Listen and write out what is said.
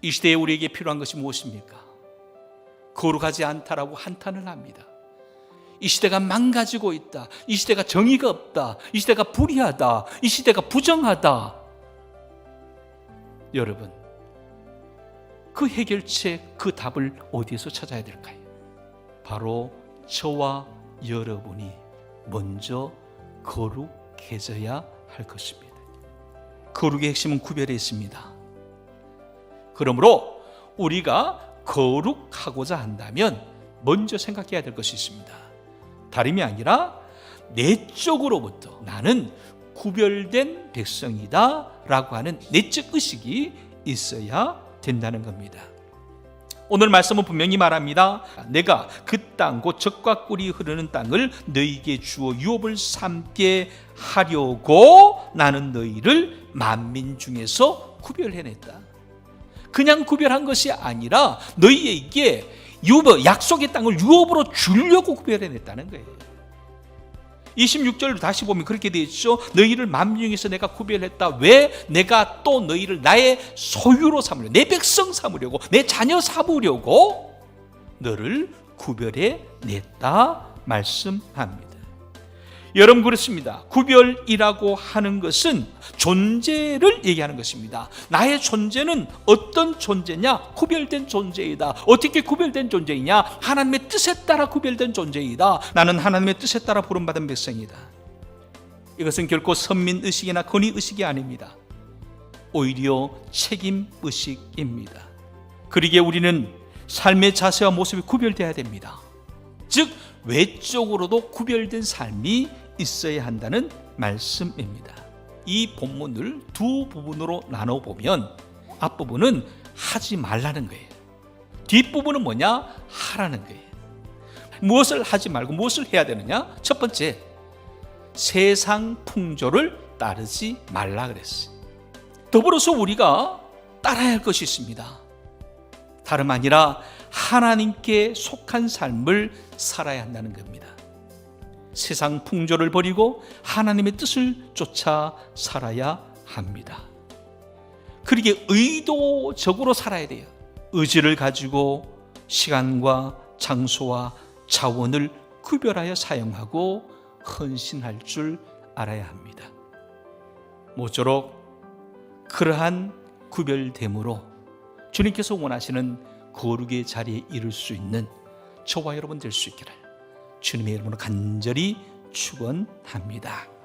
이 시대에 우리에게 필요한 것이 무엇입니까? 거룩하지 않다라고 한탄을 합니다. 이 시대가 망가지고 있다. 이 시대가 정의가 없다. 이 시대가 불의하다. 이 시대가 부정하다. 여러분, 그 해결책, 그 답을 어디에서 찾아야 될까요? 바로 저와 여러분이 먼저 거룩해져야 할 것입니다. 거룩의 핵심은 구별에 있습니다. 그러므로 우리가 거룩하고자 한다면 먼저 생각해야 될 것이 있습니다. 다름이 아니라 내적으로부터 나는 구별된 백성이다 라고 하는 내적 의식이 있어야 된다는 겁니다. 오늘 말씀은 분명히 말합니다. 내가 그 땅, 곧 적과 꿀이 흐르는 땅을 너희에게 주어 유업을 삼게 하려고 나는 너희를 만민 중에서 구별해냈다. 그냥 구별한 것이 아니라 너희에게 유업, 약속의 땅을 유업으로 주려고 구별해냈다는 거예요. 26절로 다시 보면 그렇게 되어 있죠. 너희를 만민 중에서 내가 구별했다. 왜? 내가 또 너희를 나의 소유로 삼으려고, 내 백성 삼으려고, 내 자녀 삼으려고 너를 구별해 냈다 말씀합니다. 여러분 그렇습니다. 구별이라고 하는 것은 존재를 얘기하는 것입니다. 나의 존재는 어떤 존재냐? 구별된 존재이다. 어떻게 구별된 존재이냐? 하나님의 뜻에 따라 구별된 존재이다. 나는 하나님의 뜻에 따라 부름받은 백성이다. 이것은 결코 선민 의식이나 권위 의식이 아닙니다. 오히려 책임 의식입니다. 그러기에 우리는 삶의 자세와 모습이 구별돼야 됩니다. 즉 외적으로도 구별된 삶이 있어야 한다는 말씀입니다. 이 본문을 두 부분으로 나눠 보면 앞부분은 하지 말라는 거예요. 뒷부분은 뭐냐? 하라는 거예요. 무엇을 하지 말고 무엇을 해야 되느냐? 첫 번째, 세상 풍조를 따르지 말라 그랬어요. 더불어서 우리가 따라야 할 것이 있습니다. 다름 아니라 하나님께 속한 삶을 살아야 한다는 겁니다. 세상 풍조를 버리고 하나님의 뜻을 쫓아 살아야 합니다. 그러게 의도적으로 살아야 돼요. 의지를 가지고 시간과 장소와 자원을 구별하여 사용하고 헌신할 줄 알아야 합니다. 모쪼록 그러한 구별됨으로 주님께서 원하시는 거룩의 자리에 이룰 수 있는 저와 여러분 될 수 있기를 주님의 이름으로 간절히 축원합니다.